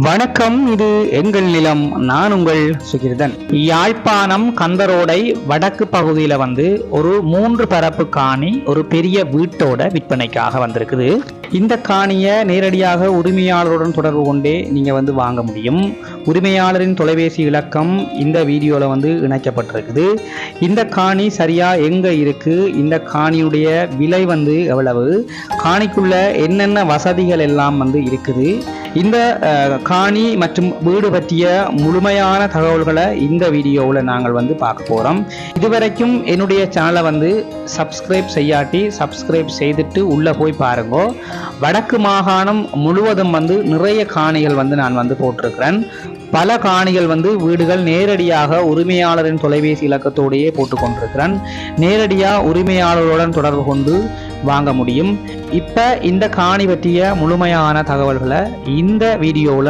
வணக்கம் இது எங்கள் நிலம் நான் உங்கள் சுகிர்தன். யாழ்ப்பாணம் கந்தரோடை வடக்கு பகுதியில் வந்து ஒரு மூன்று பரப்பு காணி ஒரு பெரிய வீட்டோட விற்பனைக்காக வந்திருக்குது. இந்த காணியை நேரடியாக உரிமையாளருடன் தொடர்பு கொண்டே நீங்கள் வந்து வாங்க முடியும். உரிமையாளரின் தொலைபேசி இலக்கம் இந்த வீடியோவில் வந்து இணைக்கப்பட்டிருக்குது. இந்த காணி சரியாக எங்கே இருக்குது இந்த காணியுடைய விலை வந்து எவ்வளவு? காணிக்குள்ள என்னென்ன வசதிகள் எல்லாம் வந்து இருக்குது? இந்த காணி மற்றும் வீடு பற்றிய முழுமையான தகவல்களை இந்த வீடியோவில் நாங்கள் வந்து பார்க்க போகிறோம் இதுவரைக்கும் என்னுடைய சேனலை வந்து சப்ஸ்கிரைப் செய்யாட்டி சப்ஸ்கிரைப் செய்துட்டு உள்ளே போய் பாருங்க. வடக்கு மாகாணம் முழுவதும் வந்து நிறைய காணிகள் வந்து நான் வந்து போட்டிருக்கிறேன். பல காணிகள் வந்து வீடுகள் நேரடியாக உரிமையாளரின் தொலைபேசி இலக்கத்தோடையே போட்டுக்கொண்டிருக்கிறேன். நேரடியாக உரிமையாளருடன் தொடர்பு கொண்டு வாங்க முடியும். இப்போ இந்த காணி பற்றிய முழுமையான தகவல்களை இந்த வீடியோவில்